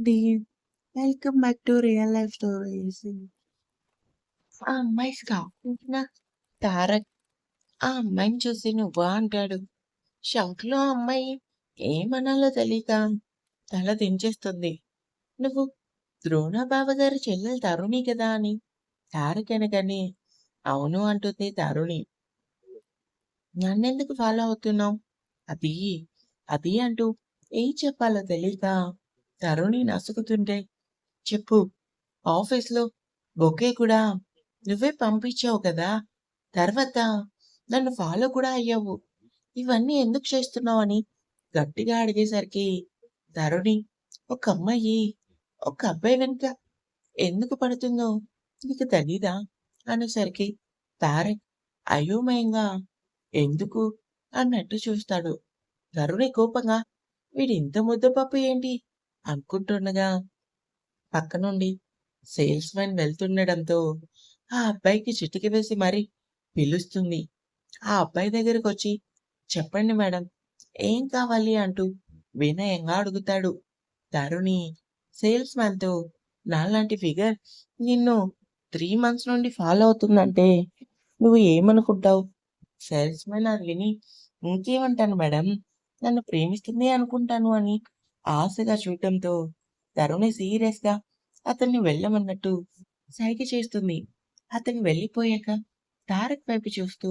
అండి. Welcome back to real life stories. ఆ అమ్మాయి కాకుండా తారక్ ఆ అమ్మాయిని చూసి నువ్వా అంటాడు. షాక్‌లో ఆ అమ్మాయి ఏమనాలో తెలియక తల దించేస్తుంది. నువ్వు ద్రోణ బావగారి చెల్లెలు తరుణి కదా అని తారక్ అనగానే అవును అంటుంది తరుణి. నన్నెందుకు ఫాలో అవుతున్నావు? అది, అది అంటూ ఏం చెప్పాలో తెలియక తరుణి నసుకుతుంటే చెప్పు ఆఫీస్‌లో బొకే కూడా నువ్వే పంపించావు కదా! తర్వాత నన్ను ఫాలో కూడా అయ్యావు. ఇవన్నీ ఎందుకు చేస్తున్నావు అని గట్టిగా అడిగేసరికి తరుణి ఒక అమ్మాయి ఒక అబ్బాయి వెనుక ఎందుకు పడుతుందో నీకు తెలీదా? అనేసరికి తారక్ అయోమయంగా ఎందుకు అన్నట్టు చూస్తాడు. తరుణి కోపంగా వీడింత ముద్దపప్పు ఏంటి? అనుకుంటుండగా పక్క నుండి మ్యాన్ వెళ్తుండడంతో ఆ అబ్బాయికి చిటిక వేసి మరీ పిలుస్తుంది. ఆ అబ్బాయి దగ్గరకొచ్చి చెప్పండి మేడం ఏం కావాలి? అంటూ వినయంగా అడుగుతాడు. తరుణి సేల్స్ మ్యాన్తో నాలాంటి ఫిగర్ నిన్ను త్రీ మంత్స్ నుండి ఫాలో అవుతుందంటే నువ్వు ఏమనుకుంటావు? సేల్స్ మ్యాన్ అది విని ఇంకేమంటాను మేడం నన్ను ప్రేమిస్తుంది అనుకుంటాను అని ఆశగా చూడటంతో తరుణి సీరియస్‌గా అతన్ని వెళ్ళమన్నట్టు సైగ చేస్తుంది. అతను వెళ్ళిపోయాక తారక్ వైపు చూస్తూ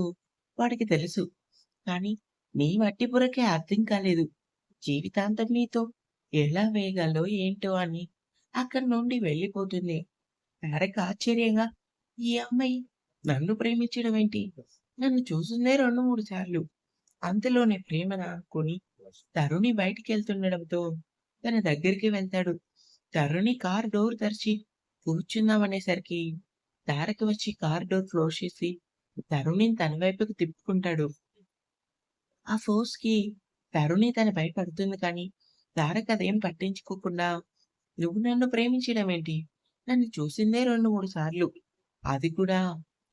వాడికి తెలుసు. కానీ నీ మట్టిపురకే అర్థం కాలేదు. జీవితాంతం నీతో ఎలా వేయగలో ఏంటో అని అక్కడి నుండి వెళ్ళిపోతుంది. తారక్ ఆశ్చర్యంగా ఈ అమ్మాయి నన్ను ప్రేమించడం ఏంటి? నన్ను చూసిందే 2, 3 సార్లు. అంతలోనే ప్రేమనా అనుకుని తరుణి బయటికెళ్తుండడంతో తన దగ్గరికి వెళ్తాడు. తరుణి కార్ డోర్ తెరిచి కూర్చుందామనేసరికి తారకి వచ్చి కార్ డోర్ క్లోజ్ చేసి తరుణిని తన వైపుకు తిప్పుకుంటాడు. ఆ ఫోర్స్కి తరుణి తన పడుతుంది కానీ తారక్ అదేం పట్టించుకోకుండా నువ్వు నన్ను ప్రేమించడం ఏంటి? నన్ను చూసిందే 2, 3 సార్లు. అది కూడా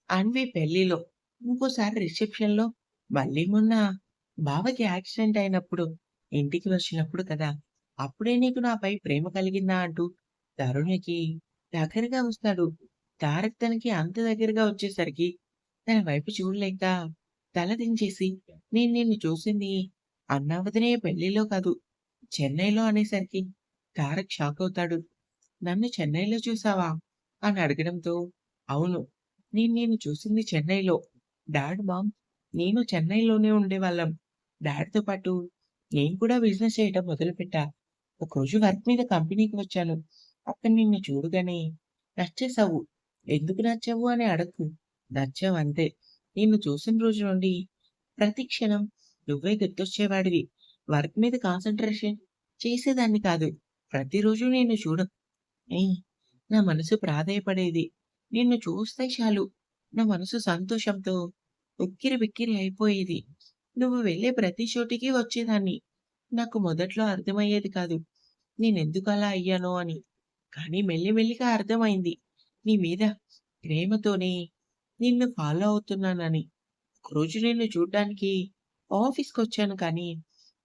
అన్వి పెళ్ళిలో, ఇంకోసారి రిసెప్షన్‌లో, మళ్ళీ మొన్న బావకి యాక్సిడెంట్ అయినప్పుడు ఇంటికి వచ్చినప్పుడు కదా! అప్పుడే నీకు నాపై ప్రేమ కలిగిందా? అంటూ తరుణికి దగ్గరగా వస్తాడు. తారక్ తనకి అంత దగ్గరగా వచ్చేసరికి తన వైపు చూడలేక తల దించేసి నేను నిన్ను చూసింది అన్నావదినే పెళ్ళిలో కాదు చెన్నైలో అనేసరికి తారక్ షాక్ అవుతాడు. నన్ను చెన్నైలో చూసావా? అని అడగడంతో అవును. నేను నిన్ను చూసింది చెన్నైలో. డాడ్, మామ్ నేను చెన్నైలోనే ఉండేవాళ్ళం. డాడీతో పాటు నేను కూడా బిజినెస్ చేయటం మొదలుపెట్టా. ఒకరోజు వర్క్ మీద కంపెనీకి వచ్చాను. అక్కడ నిన్ను చూడగానే నచ్చేసావు. ఎందుకు నచ్చావు అని అడక్కు. నచ్చావు అంతే. నిన్ను చూసిన రోజు నుండి ప్రతి క్షణం నువ్వే గుర్తొచ్చేవాడివి. వర్క్ మీద కాన్సన్ట్రేషన్ చేసేదాన్ని కాదు. ప్రతిరోజు నిన్ను చూడ నా మనసు ప్రాధేయపడేది. నిన్ను చూస్తే చాలు నా మనసు సంతోషంతో ఉక్కిరిబిక్కిరి అయిపోయేది. నువ్వు వెళ్ళే ప్రతి చోటికి వచ్చేదాన్ని. నాకు మొదట్లో అర్థమయ్యేది కాదు. నేనెందుకు అలా అయ్యానో అని. కానీ మెల్లిమెల్లిగా అర్థమైంది. నీ మీద ప్రేమతోనే నిన్ను ఫాలో అవుతున్నానని. ఒకరోజు నిన్ను చూడ్డానికి ఆఫీస్‌కొచ్చాను కానీ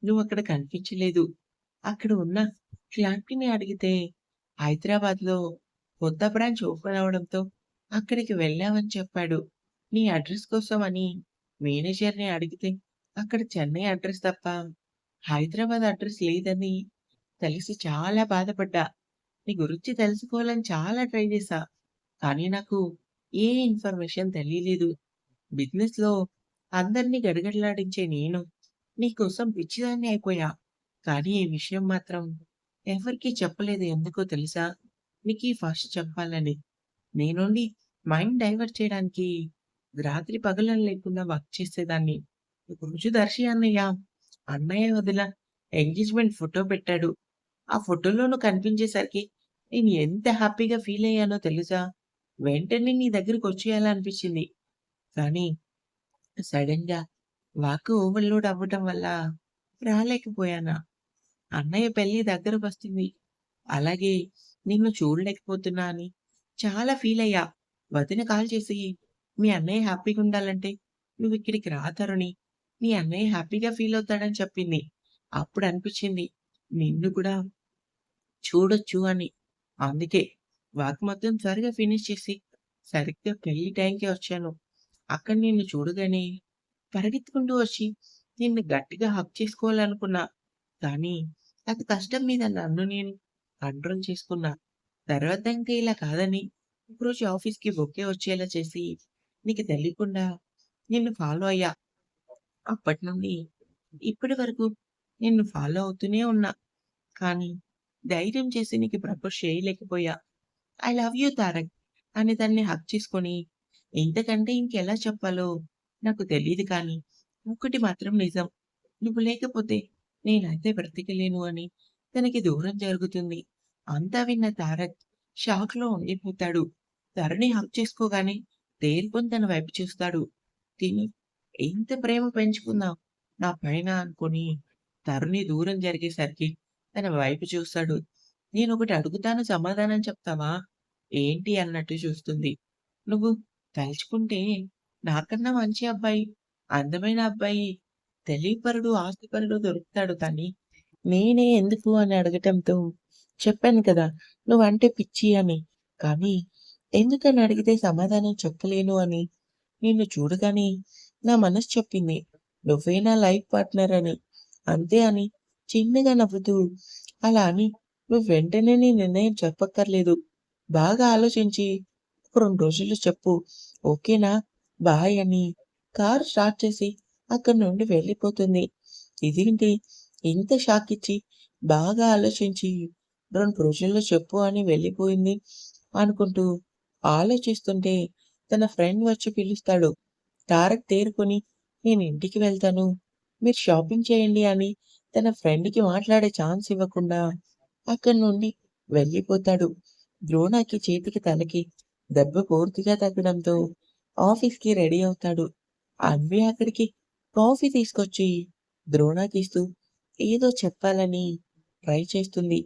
నువ్వు అక్కడ కనిపించలేదు. అక్కడ ఉన్న క్లర్క్‌ని అడిగితే హైదరాబాద్‌లో కొత్త బ్రాంచ్ ఓపెన్ అవ్వడంతో అక్కడికి వెళ్ళావని చెప్పాడు. నీ అడ్రస్ కోసం అని మేనేజర్‌ని అడిగితే అక్కడ చెన్నై అడ్రస్ తప్ప హైదరాబాద్ అడ్రస్ లేదని తెలిసి చాలా బాధపడ్డా. నీ గురించి తెలుసుకోవాలని చాలా ట్రై చేశా. కానీ నాకు ఏ ఇన్ఫర్మేషన్ తెలియలేదు. బిజినెస్‌లో అందరిని గడగడలాడించే నేను నీకోసం పిచ్చిదాన్ని అయిపోయా. కానీ ఈ విషయం మాత్రం ఎవరికీ చెప్పలేదు ఎందుకో తెలుసా? నీకు ఫస్ట్ చెప్పాలని. నేనుండి మైండ్ డైవర్ట్ చేయడానికి రాత్రి పగలని లేకుండా వర్క్ చేసేదాన్ని. ఒకరోజు దర్శి అన్నయ్య, అన్నయ్య వదిల ఎంగేజ్‌మెంట్ ఫోటో పెట్టాడు. ఆ ఫోటోలోను కనిపించేసరికి నేను ఎంత హ్యాపీగా ఫీల్ అయ్యానో తెలుసా? వెంటనే నీ దగ్గరికి వచ్చేయాలనిపించింది కానీ సడెన్‌గా వర్క్ ఓవర్‌లోడ్ అవ్వటం వల్ల రాలేకపోయానా. అన్నయ్య పెళ్ళి దగ్గరకొస్తుంది. అలాగే నిన్ను చూడలేకపోతున్నా అని చాలా ఫీల్ అయ్యా. వదిన కాల్ చేసి మీ అన్నయ్య హ్యాపీగా ఉండాలంటే నువ్విక్కడికి రా తరుణి. నీ అన్నయ్య హ్యాపీగా ఫీల్ అవుతాడని చెప్పింది. అప్పుడు అనిపించింది నిన్ను కూడా చూడొచ్చు అని. అందుకే వాక్ మొత్తం సరిగా ఫినిష్ చేసి సరిగ్గా పెళ్ళి టైంకే వచ్చాను. అక్కడ నిన్ను చూడగానే పరిగెత్తుకుంటూ వచ్చి నిన్ను గట్టిగా హక్ చేసుకోవాలనుకున్నా. కానీ నాకు కష్టం మీద నన్ను నేను కంట్రోల్ చేసుకున్నా. తర్వాత ఇంకా ఇలా కాదని ఒకరోజు ఆఫీస్‌కి బొక్కే వచ్చేలా చేసి నీకు తెలియకుండా నిన్ను ఫాలో అయ్యా. అప్పటి నుండి ఇప్పటి వరకు నిన్ను ఫాలో అవుతూనే ఉన్నా. కానీ ధైర్యం చేసి నీకు ప్రపోజ్ చేయలేకపోయా. ఐ లవ్ యూ తారక్ అని దాన్ని హక్ చేసుకొని ఇంతకంటే ఇంకెలా చెప్పాలో నాకు తెలియదు కానీ ఒకటి మాత్రం నిజం. నువ్వు లేకపోతే నేనైతే బ్రతికలేను అని తనకి దూరం జరుగుతుంది. అంతా విన్న తారక్ షాక్‌లో ఉండిపోతాడు. తరుణి హక్ చేసుకోగానే తేరుకొని తన వైపు చూస్తాడు. తిని ఇంత ప్రేమ పెంచుకున్నావు నా పైన అనుకుని తరుణి దూరం జరిగేసరికి తన వైపు చూస్తాడు. నేనొకటి అడుగుతాను సమాధానం చెప్తావా? ఏంటి అన్నట్టు చూస్తుంది. నువ్వు తలుచుకుంటే నాకన్నా మంచి అబ్బాయి, అందమైన అబ్బాయి, తెలియపరుడు ఆస్తిపరుడు దొరుకుతాడు కానీ నేనే ఎందుకు అని అడగటంతో చెప్పాను కదా! నువ్వంటే పిచ్చి అని. కానీ ఎందుకని అడిగితే సమాధానం చెప్పలేను అని. నిన్ను చూడగానే నా మనసు చెప్పింది. నువ్వే నా లైఫ్ పార్ట్నర్ అని. అంతే అని చిన్నగా నవ్వుతూ అలా అని నువ్వు వెంటనే నీ నిర్ణయం చెప్పక్కర్లేదు. బాగా ఆలోచించి రెండు రోజులు చెప్పు. ఓకేనా? బాయ్ అని కారు స్టార్ట్ చేసి అక్కడి నుండి వెళ్ళిపోతుంది. ఇదేంటి ఇంత షాక్ ఇచ్చి బాగా ఆలోచించి రెండు రోజుల్లో చెప్పు అని వెళ్ళిపోయింది అనుకుంటూ ఆలోచిస్తుంటే తన ఫ్రెండ్ వచ్చి పిలుస్తాడు. తారక్ తేరుకొని నేను ఇంటికి వెళ్తాను. మీరు షాపింగ్ చేయండి అని తన ఫ్రెండ్‌కి మాట్లాడే ఛాన్స్ ఇవ్వకుండా అక్కడి నుండి వెళ్ళిపోతాడు. ద్రోణకి చేతికి, తలకి దెబ్బ పూర్తిగా తగ్గడంతో ఆఫీస్‌కి రెడీ అవుతాడు. అన్వి అక్కడికి కాఫీ తీసుకొచ్చి ద్రోణాకిస్తూ ఏదో చెప్పాలని ట్రై చేస్తుంది.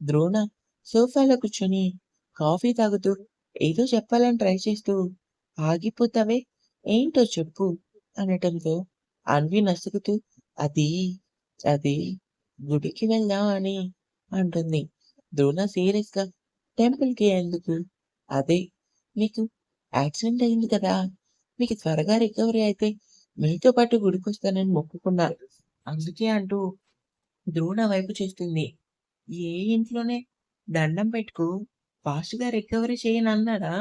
ద్రోణ సోఫాలో కూర్చొని కాఫీ తాగుతూ ఏదో చెప్పాలని ట్రై చేస్తూ ఆగిపోతావే ఏంటో చెప్పు అనటంతో అన్వి నసుగుతూ అది, అది గుడికి వెళ్దాం అని అంటుంది. ద్రోణ సీరియస్‌గా టెంపుల్‌కి ఎందుకు? అదే మీకు యాక్సిడెంట్ అయింది కదా! మీకు త్వరగా రికవరీ అయితే మీతో పాటు గుడికి వస్తానని మొక్కుకున్నా. అందుకే అంటూ ద్రోణ వైపు చేస్తుంది ఏ ఇంట్లోనే దండం పెట్టుకో ఫాస్ట్‌గా రికవరీ చేయనన్నాడా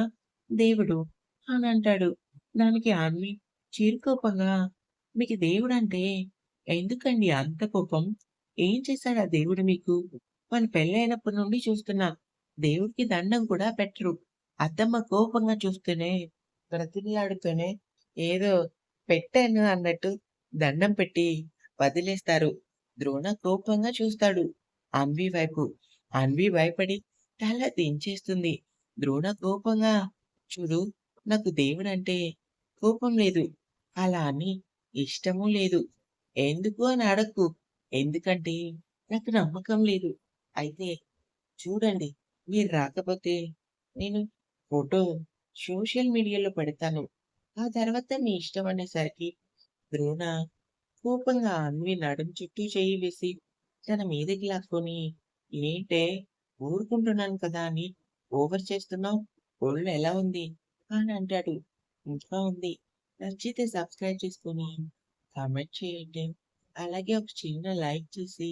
దేవుడు అని అంటాడు. దానికి అన్వి చిరుకోపంగా మీకు దేవుడంటే ఎందుకండి అంత కోపం? ఏం చేశాడు ఆ దేవుడు మీకు? మన పెళ్ళైనప్పటి నుండి చూస్తున్నా. దేవుడికి దండం కూడా పెట్టరు. అత్తమ్మ కోపంగా చూస్తూనే బ్రతిలాడుతూనే ఏదో పెట్టాను అన్నట్టు దండం పెట్టి వదిలేస్తారు. ద్రోణ కోపంగా చూస్తాడు అన్వి వైపు. అన్వి భయపడి తల దించేస్తుంది. ద్రోణ కోపంగా చూడు నాకు దేవుడంటే కోపం లేదు. అలా అని ఇష్టమూ లేదు. ఎందుకు అని అడక్కు. ఎందుకంటే నాకు నమ్మకం లేదు. అయితే చూడండి మీరు రాకపోతే నేను ఫోటో సోషల్ మీడియాలో పెడతాను. ఆ తర్వాత మీ ఇష్టం అనేసరికి ద్రోణ కోపంగా అన్వి నడుం చుట్టూ చేయి వేసి తన మీదకి లాక్కొని ఏంటే ఊరుకుంటున్నాను కదా అని ఓవర్ చేస్తున్నావు? ఒళ్ళు ఎలా ఉంది? అని అంటాడు. ఇంకా ఉంది. నచ్చితే సబ్స్క్రైబ్ చేసుకొని కామెంట్ చేయండి. అలాగే ఒక చిన్న లైక్ చేసి